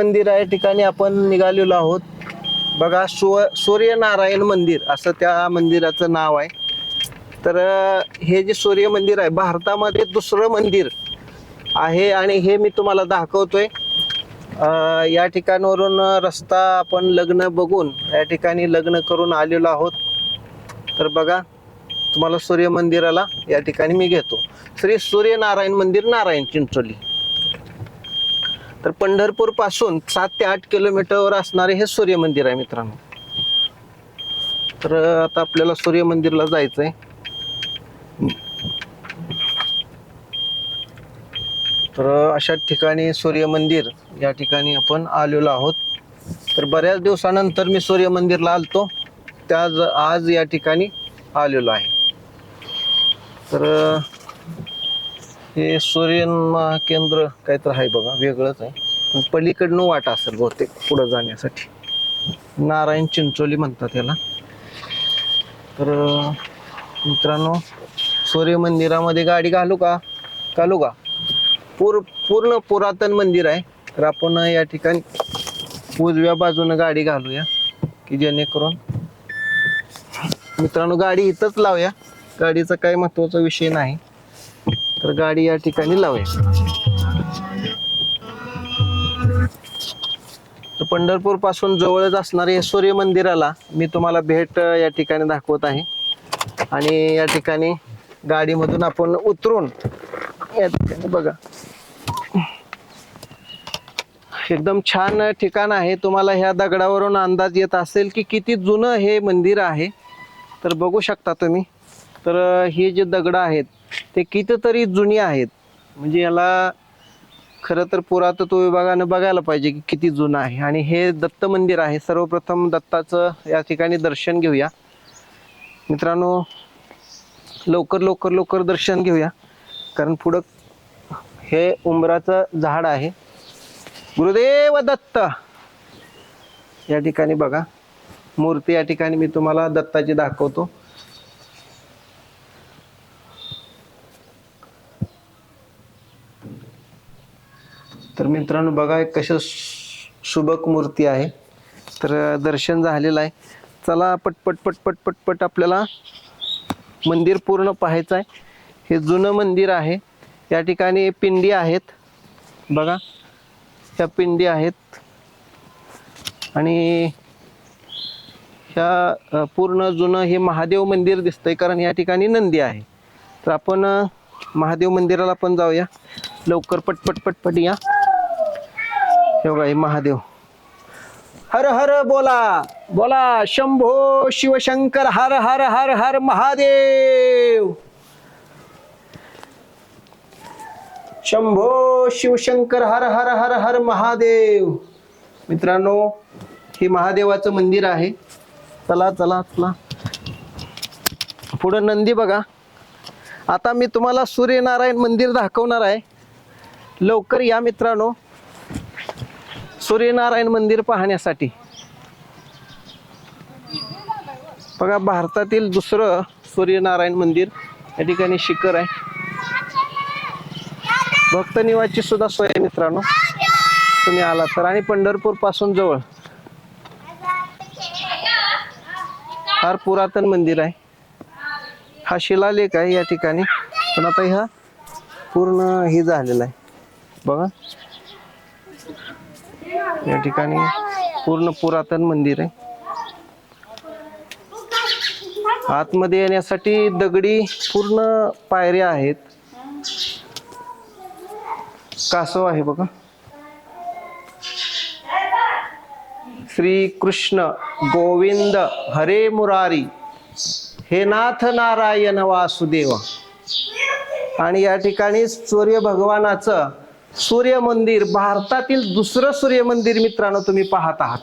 मंदिर या ठिकाणी आपण निघालेलो आहोत. बघा सु सूर्यनारायण मंदिर असं त्या मंदिराचं नाव आहे. तर हे जे सूर्य मंदिर आहे भारतामध्ये दुसरं मंदिर आहे आणि हे मी तुम्हाला दाखवतोय. या ठिकाणावरून रस्ता आपण लग्न बघून या ठिकाणी लग्न करून आलेलो आहोत. तर बघा तुम्हाला सूर्य मंदिराला या ठिकाणी मी घेतो. श्री सूर्यनारायण मंदिर नारायण चिंचोली. तर पंढरपूरपासून सात ते आठ किलोमीटरवर असणारे हे सूर्य मंदिर आहे मित्रांनो. तर आता आपल्याला सूर्य मंदिरला जायचंय. तर अशा ठिकाणी सूर्य मंदिर या ठिकाणी आपण आलेलो आहोत. तर बऱ्याच दिवसानंतर मी सूर्य मंदिरला आलतो. त्या आज या ठिकाणी आलेलो आहे. तर हे सूर्यन केंद्र काहीतरी आहे बघा वेगळंच आहे. पलीकडनं वाट असेल बहुतेक पुढं जाण्यासाठी. नारायण चिंचोली म्हणतात याला. तर मित्रांनो सूर्य मंदिरामध्ये गाडी घालू का? घालू का? पूर पूर्ण पुरातन मंदिर आहे. तर आपण या ठिकाणी उजव्या बाजूनं गाडी घालूया की जेणेकरून मित्रांनो गाडी इथंच लावूया. गाडीचा काही महत्त्वाचा विषय नाही. तर गाडी या ठिकाणी लावूया. तर पंढरपूरपासून जवळच असणारे सूर्य मंदिराला मी तुम्हाला भेट या ठिकाणी दाखवत आहे. आणि या ठिकाणी गाडीमधून आपण उतरून या ठिकाणी बघा. एकदम छान ठिकाण आहे. तुम्हाला ह्या दगडावरून अंदाज येत असेल की किती जुनं हे मंदिर आहे. तर बघू शकता तुम्ही. तर हे जे दगडं आहेत ते कितीतरी जुनी आहेत. म्हणजे याला खरं तर पुरातत्व विभागानं बघायला पाहिजे की किती जुनं आहे. आणि हे दत्त मंदिर आहे. सर्वप्रथम दत्ताचं या ठिकाणी दर्शन घेऊया. मित्रांनो लवकर लवकर लवकर दर्शन घेऊया. कारण पुढं हे उंबराचं झाड आहे. गुरुदेव दत्त! या ठिकाणी बघा. मूर्ती या ठिकाणी मी तुम्हाला दत्ताची दाखवतो. तर मित्रांनो बघा एक कशा सुबक मूर्ती आहे. तर दर्शन झालेलं आहे. चला पटपट पटपट पटपट आपल्याला मंदिर पूर्ण पाहायचं आहे. हे जुनं मंदिर आहे. या ठिकाणी पिंडी आहेत. बघा ह्या पिंडी आहेत. आणि ह्या पूर्ण जुनं हे महादेव मंदिर दिसतंय कारण या ठिकाणी नंदी आहे. तर आपण महादेव मंदिराला पण जाऊया. लवकर पटपट पटपट या. हे हे महादेव. हर हर बोला बोला शंभो शिवशंकर हर हर हर हर महादेव. शंभो शिवशंकर हर हर हर हर महादेव. मित्रांनो हे महादेवाचं मंदिर आहे. चला चला चला. पुढं नंदी बघा. आता मी तुम्हाला सूर्यनारायण मंदिर दाखवणार आहे. लवकर या मित्रांनो. सूर्यनारायण मंदिर पाहण्यासाठी. बघा भारतातील दुसरं सूर्यनारायण मंदिर या ठिकाणी शिखर आहे. भक्त निवासची सुद्धा सोय मित्रांनो तुम्ही आला तर. आणि पंढरपूरपासून जवळ. फार पुरातन मंदिर आहे. हा शिलालेख आहे या ठिकाणी. पण आता ह्या पूर्ण हे झालेला आहे. बघा. या ठिकाणी पूर्ण पुरातन मंदिर आहे. आतमध्ये येण्यासाठी दगडी पूर्ण पायऱ्या आहेत. कासव आहे बघा. श्री कृष्ण गोविंद हरे मुरारी हे नाथ नारायण वासुदेव. आणि या ठिकाणी सूर्य भगवानाचं सूर्य मंदिर भारतातील दुसरं सूर्य मंदिर मित्रांनो तुम्ही पाहत आहात.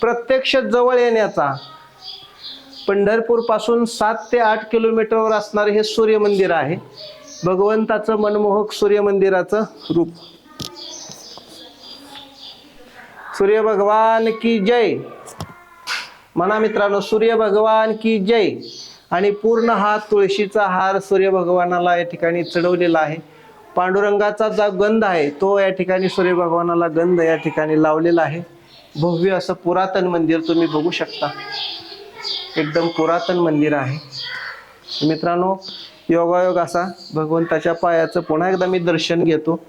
प्रत्यक्ष जवळ येण्याचा पंढरपूरपासून सात ते आठ किलोमीटरवर असणारे हे सूर्य मंदिर आहे. भगवंताचं मनमोहक सूर्य मंदिराचं रूप. सूर्य भगवान की जय. म्हणा मित्रांनो सूर्य भगवान की जय. आणि पूर्ण हा तुळशीचा हार सूर्य भगवानाला या ठिकाणी चढवलेला आहे. पांडुरंगाचा जो गंध आहे तो या ठिकाणी सूर्य भगवानाला गंध या ठिकाणी लावलेला आहे. भव्य असं पुरातन मंदिर तुम्ही बघू शकता. एकदम पुरातन मंदिर आहे. मित्रांनो योगायोग असा. भगवंताच्या पायाचं पुन्हा एकदा मी दर्शन घेतो.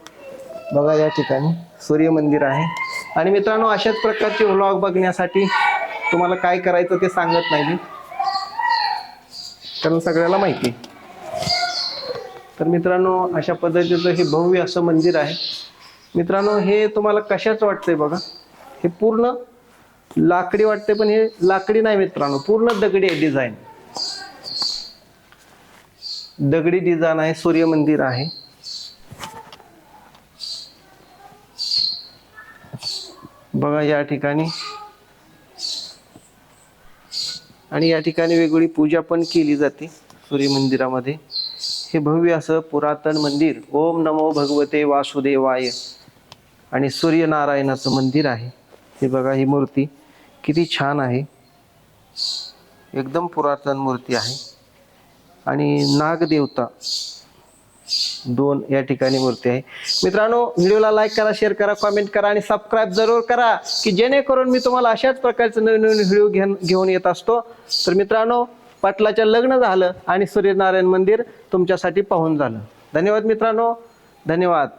बघा या ठिकाणी सूर्य मंदिर आहे. आणि मित्रांनो अशाच प्रकारचे व्लॉग बघण्यासाठी तुम्हाला काय करायचं ते सांगत नाही मी. कारण सगळ्याला माहिती आहे. तर मित्रांनो अशा पद्धतीचं हे भव्य असं मंदिर आहे. मित्रांनो हे तुम्हाला कशाच वाटतंय बघा? हे पूर्ण लाकडी वाटते पण हे लाकडी नाही मित्रांनो पूर्ण दगडी आहे डिझाईन दगडी डिझाईन आहे सूर्य मंदिर आहे. बघा या ठिकाणी. आणि या ठिकाणी वेगवेगळी पूजा पण केली जाते सूर्य मंदिरामध्ये. हे भव्य असं पुरातन मंदिर ओम नमो भगवते वासुदेवाय. आणि सूर्यनारायणाचं मंदिर आहे. हे बघा ही मूर्ती किती छान आहे. एकदम पुरातन मूर्ती आहे. आणि नागदेवता दोन या ठिकाणी मूर्ती आहे. मित्रांनो व्हिडिओला लाईक करा शेअर करा कॉमेंट करा आणि सबस्क्राईब जरूर करा की जेणेकरून मी तुम्हाला अशाच प्रकारचे नवीन नवीन व्हिडिओ घेऊन घेऊन येत असतो. तर मित्रांनो पाटलाच्या लग्न झालं आणि सूर्यनारायण मंदिर तुमच्यासाठी पाहून झालं. धन्यवाद मित्रांनो. धन्यवाद.